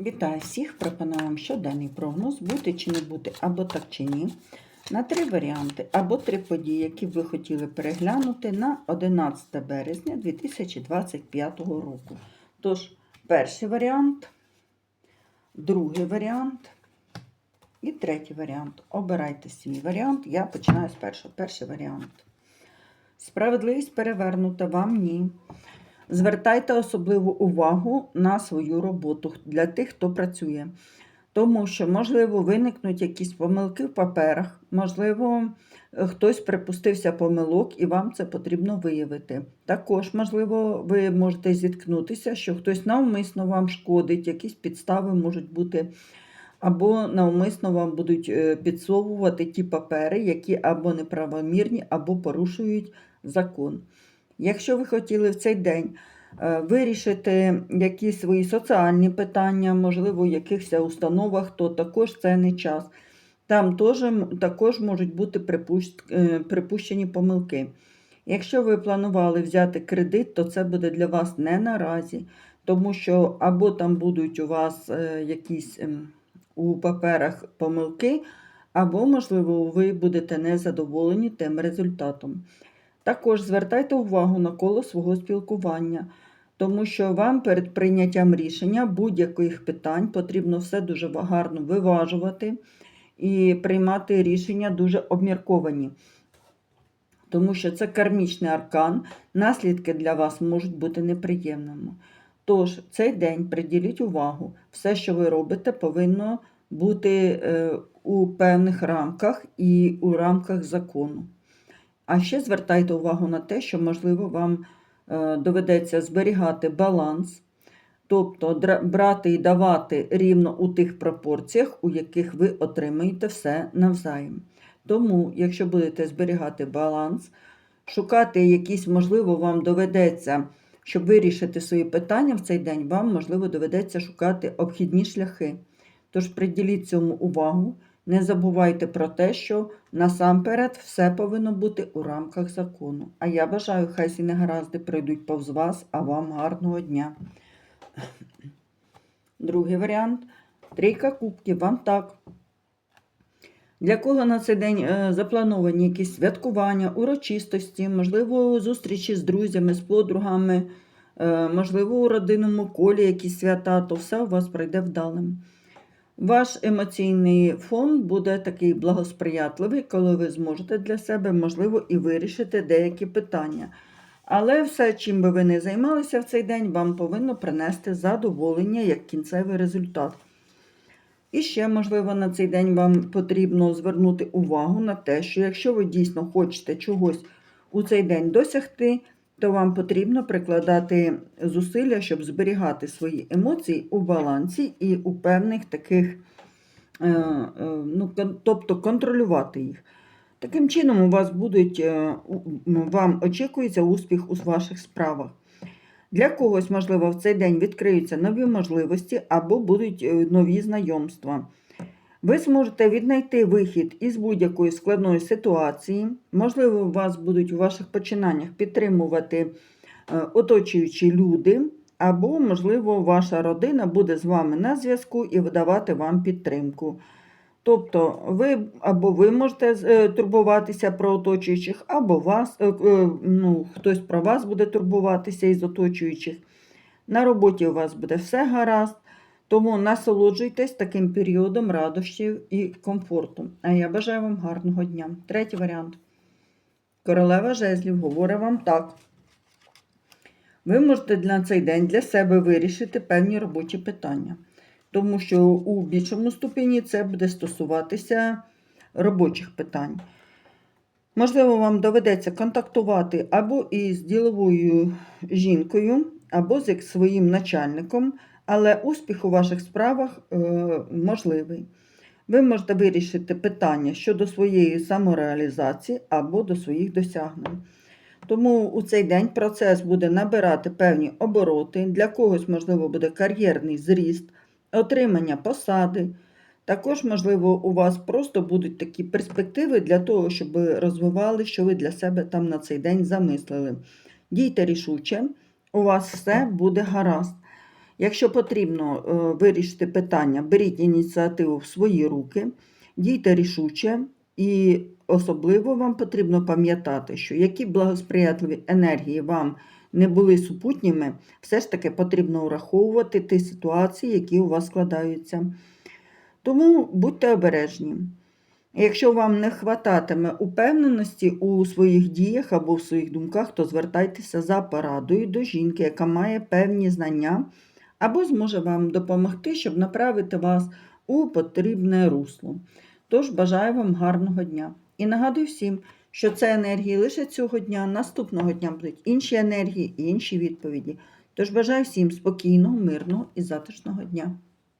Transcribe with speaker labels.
Speaker 1: Вітаю всіх! Пропоную вам щоденний прогноз, бути чи не бути, або так чи ні. На три варіанти, або три події, які б ви хотіли переглянути на 11 березня 2025 року. Тож, перший варіант, другий варіант і третій варіант. Обирайте свій варіант. Я починаю з першого. Перший варіант. Справедливість перевернута вам ні. Звертайте особливу увагу на свою роботу для тих, хто працює. Тому що, можливо, виникнуть якісь помилки в паперах, можливо, хтось припустився помилок і вам це потрібно виявити. Також, можливо, ви можете зіткнутися, що хтось навмисно вам шкодить, якісь підстави можуть бути, або навмисно вам будуть е, підсовувати ті папери, які або неправомірні, або порушують закон. Якщо ви хотіли в цей день е, вирішити якісь свої соціальні питання, можливо, в якихось установах, то також це не час. Там теж, також можуть бути е, припущені помилки. Якщо ви планували взяти кредит, то це буде для вас не наразі, тому що або там будуть у вас е, якісь ем, у паперах помилки, або, можливо, ви будете незадоволені тим результатом. Також звертайте увагу на коло свого спілкування, тому що вам перед прийняттям рішення будь-яких питань потрібно все дуже гарно виважувати і приймати рішення дуже обмірковані. Тому що це кармічний аркан, наслідки для вас можуть бути неприємними. Тож, цей день приділіть увагу, все, що ви робите, повинно бути е, у певних рамках і у рамках закону. А ще звертайте увагу на те, що, можливо, вам е, доведеться зберігати баланс, тобто брати і давати рівно у тих пропорціях, у яких ви отримаєте все навзаєм. Тому, якщо будете зберігати баланс, шукати якісь, можливо, вам доведеться, щоб вирішити свої питання в цей день, вам, можливо, доведеться шукати обхідні шляхи. Тож приділіть цьому увагу. Не забувайте про те, що насамперед все повинно бути у рамках закону. А я бажаю, хай всі негаразди пройдуть повз вас, а вам гарного дня. Другий варіант. Трійка кубків. Вам так. Для кого на цей день е, заплановані якісь святкування, урочистості, можливо, зустрічі з друзями, з подругами, е, можливо, у родинному колі якісь свята, то все у вас пройде вдалим. Ваш емоційний фон буде такий благосприятливий, коли ви зможете для себе, можливо, і вирішити деякі питання. Але все, чим би ви не займалися в цей день, вам повинно принести задоволення як кінцевий результат. І ще, можливо, на цей день вам потрібно звернути увагу на те, що якщо ви дійсно хочете чогось у цей день досягти, то вам потрібно прикладати зусилля, щоб зберігати свої емоції у балансі і у певних таких, е, е, ну, тобто контролювати їх. Таким чином, у вас будуть, е, вам очікується успіх у ваших справах. Для когось, можливо, в цей день відкриються нові можливості або будуть нові знайомства. Ви зможете віднайти вихід із будь-якої складної ситуації. Можливо, вас будуть у ваших починаннях підтримувати е, оточуючі люди, або, можливо, ваша родина буде з вами на зв'язку і видавати вам підтримку. Тобто, ви або ви можете е, турбуватися про оточуючих, або вас, е, ну, хтось про вас буде турбуватися із оточуючих. На роботі у вас буде все гаразд. Тому насолоджуйтесь таким періодом радощів і комфорту. А я бажаю вам гарного дня. Третій варіант. Королева жезлів говорить вам так. Ви можете на цей день для себе вирішити певні робочі питання. Тому що у більшому ступені це буде стосуватися робочих питань. Можливо, вам доведеться контактувати або із діловою жінкою, або з своїм начальником, але успіх у ваших справах е, можливий. Ви можете вирішити питання щодо своєї самореалізації або до своїх досягнень. Тому у цей день процес буде набирати певні обороти. Для когось, можливо, буде кар'єрний зріст, отримання посади. Також, можливо, у вас просто будуть такі перспективи для того, щоб ви розвивали, що ви для себе там на цей день замислили. Дійте рішуче, у вас все буде гаразд. Якщо потрібно е, вирішити питання, беріть ініціативу в свої руки, дійте рішуче, і особливо вам потрібно пам'ятати, що які благосприятливі енергії вам не були супутніми, все ж таки потрібно враховувати ті ситуації, які у вас складаються. Тому будьте обережні. Якщо вам не хвататиме упевненості у своїх діях або в своїх думках, то звертайтеся за порадою до жінки, яка має певні знання, або зможе вам допомогти, щоб направити вас у потрібне русло. Тож бажаю вам гарного дня. І нагадую всім, що це енергії лише цього дня, наступного дня будуть інші енергії і інші відповіді. Тож бажаю всім спокійного, мирного і затишного дня.